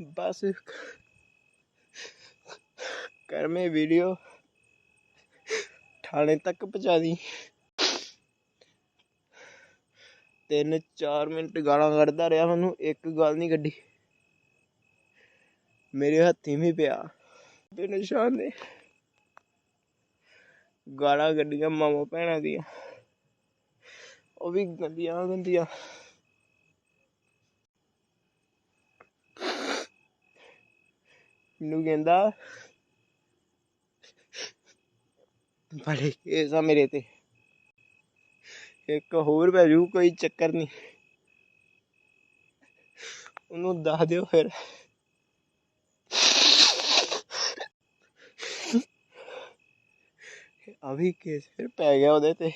ਬਸ ਕਰ ਮੈਂ ਵੀਡੀਓ ਥਾਣੇ ਤੱਕ ਪਹੁੰਚਾ ਦੀ। ਤਿੰਨ ਚਾਰ ਮਿੰਟ ਗਾਲਾਂ ਕੱਢਦਾ ਰਿਹਾ ਮੈਨੂੰ, ਇੱਕ ਗੱਲ ਨਹੀਂ ਕੱਢੀ। ਮੇਰੇ ਹੱਥੀ ਵੀ ਪਿਆ। ਤੇ ਨਿਸ਼ਾਨ ਨੇ ਗਾਲਾਂ ਕੱਢੀਆਂ ਮਾਮਾ ਭੈਣਾਂ ਦੀਆਂ। ਉਹ ਵੀ ਗੰਦੀਆਂ ਗੰਦੀਆਂ। ਮੈਨੂੰ ਕਹਿੰਦਾ ਬੜੇ ਕੇਸ ਆ ਮੇਰੇ ਤੇ। ਇੱਕ ਹੋਰ ਪੈ ਜੂ, ਕੋਈ ਚੱਕਰ ਨਹੀਂ। ਉਹਨੂੰ ਦੱਸ ਦਿਓ ਫਿਰ। ਅਭੀ ਕੇਸ ਫਿਰ ਪੈ ਗਿਆ ਉਹਦੇ ਤੇ।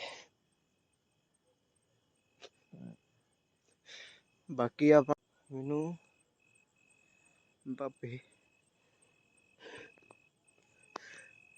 ਬਾਕੀ ਆਪਾਂ ਮੈਨੂੰ ਬਾਪੇ।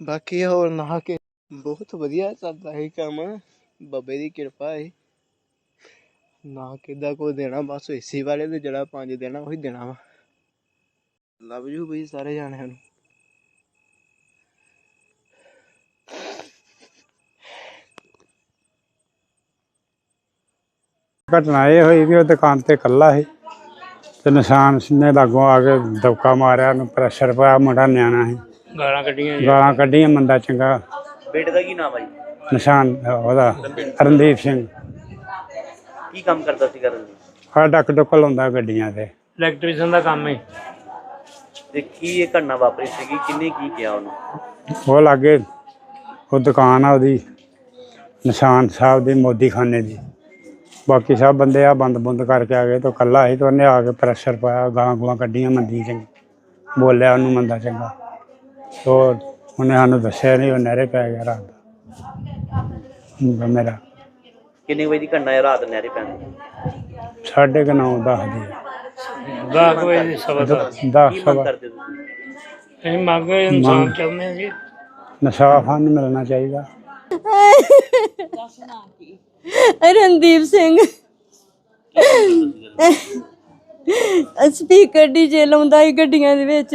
ਬਾਕੀ ਹੋਰ ਨਾ ਕਿ ਬਹੁਤ ਵਧੀਆ ਚੱਲਦਾ ਹੈ ਕੰਮ। ਬਾਬੇ ਦੀ ਕਿਰਪਾ ਹੈ ਨਾ ਕਿਦਾ ਕੋ ਦੇਣਾ, ਬਸ ਏਸੀ ਵਾਲੇ ਦੇ ਜਿਹੜਾ ਪੰਜ ਦੇਣਾ, ਉਹੀ ਦੇਣਾ ਵਾ। ਲਵ ਯੂ ਬਈ ਸਾਰੇ ਜਾਣਿਆਂ ਨੂੰ। ਘਟਨਾ ਇਹ ਹੋਈ ਵੀ ਉਹ ਦੁਕਾਨ ਤੇ ਇਕੱਲਾ ਸੀ ਤੇ ਨਿਸ਼ਾਨ ਸਿੰਘ ਨੇ ਲਾਗੋਂ ਆ ਕੇ ਦਬਕਾ ਮਾਰਿਆ, ਉਹਨੂੰ ਪ੍ਰੈਸ਼ਰ ਪਾਇਆ, ਮੁੰਡਾ ਨਿਆਣਾ ਸੀ। ਗਾਲਾਂ ਕੱਢੀਆਂ ਗਾਲਾਂ ਕੱਢੀਆਂ ਮੰਦਾ ਚੰਗਾ। ਬੇਟੇ ਦਾ ਕੀ ਨਾਮ ਹੈ ਜੀ? ਨਿਸ਼ਾਨ ਉਹਦਾ ਰਣਦੀਪ ਸਿੰਘ। ਕੀ ਕੰਮ ਕਰਦਾ ਸੀ ਕਰਨ ਆ ਡੱਕ ਡੁੱਕ ਲਾਉਂਦਾ ਗੱਡੀਆਂ ਤੇ। ਇਲੈਕਟ੍ਰੀਸ਼ੀਅਨ ਦਾ ਕੰਮ ਹੈ ਤੇ ਕੀ ਇਹ ਘਟਨਾ ਵਾਪਰੀ ਸੀਗੀ? ਕਿੰਨੇ ਕੀ ਕਿਹਾ ਉਹਨੂੰ? ਉਹ ਲਾਗੇ ਉਹ ਦੁਕਾਨ ਆ ਉਹਦੀ ਨਿਸ਼ਾਨ ਸਾਹਿਬ ਦੀ ਮੋਦੀ ਖਾਨੇ ਦੀ। ਬਾਕੀ ਸਭ ਬੰਦੇ ਆ ਬੰਦ ਬੰਦ ਕਰਕੇ ਆ ਗਏ ਤੇ ਇਕੱਲਾ ਸੀ ਤੇ ਉਹਨੇ ਆ ਕੇ ਪ੍ਰੈਸ਼ਰ ਪਾਇਆ ਗਾਲਾਂ ਗੂਲਾਂ ਕੱਢੀਆਂ ਮੰਦੀ ਚੰਗੀ। ਬੋਲਿਆ ਉਹਨੂੰ ਮੰਦਾ ਚੰਗਾ। ਤੋ ਉਹਨੇ ਸਾਨੂੰ ਦੱਸਿਆ ਨਹੀਂ ਉਹ ਨਹਿਰੇ ਪੈ ਗਿਆ ਰਾਤ ਦਾ। ਮੇਰਾ ਕਿੰਨੇ ਵਜੇ ਦੀ ਘਟਨਾ ਹੈ ਰਾਤ ਨਹਿਰੇ ਪੈਣ ਦੀ? ਸਾਢੇ ਕੁ ਨੌ ਦਸ ਦੀ ਦਾ ਕੋਈ ਸਬਦ ਦਸ ਕੀ ਮੰਗ ਸਵਾ ਕਰਦੇ ਤੁਸੀਂ? ਅਸੀਂ ਮੰਗ ਇਨਸਾਨ ਚਾਹੁੰਦੇ ਹਾਂ ਜੀ ਨਸ਼ਾ ਫਨ ਮਿਲਣਾ ਚਾਹੀਦਾ। ਰਣਦੀਪ ਸਿੰਘ। ਸਪੀਕਰ ਡੀਜੇ ਲਾਉਂਦਾ ਸੀ ਗੱਡੀਆਂ ਦੇ ਵਿੱਚ।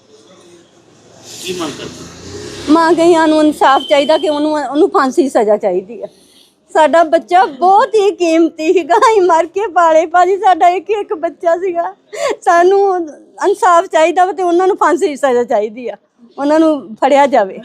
ਕੀ ਮੰਗ ਕਰਦੇ? ਮਾਂ ਗਈਆਂ ਨੂੰ ਇਨਸਾਫ ਚਾਹੀਦਾ ਕਿ ਉਹਨੂੰ ਉਹਨੂੰ ਫਾਂਸੀ ਦੀ ਸਜ਼ਾ ਚਾਹੀਦੀ ਹੈ। ਸਾਡਾ ਬੱਚਾ ਬਹੁਤ ਹੀ ਕੀਮਤੀ ਸੀਗਾ। ਅਸੀਂ ਮਰ ਕੇ ਪਾਲੇ। ਭਾਜੀ, ਸਾਡਾ ਇੱਕ ਇੱਕ ਬੱਚਾ ਸੀਗਾ। ਸਾਨੂੰ ਇਨਸਾਫ ਚਾਹੀਦਾ ਵਾ ਤੇ ਉਹਨਾਂ ਨੂੰ ਫਾਂਸੀ ਦੀ ਸਜ਼ਾ ਚਾਹੀਦੀ ਆ। ਉਹਨਾਂ ਨੂੰ ਫੜਿਆ ਜਾਵੇ।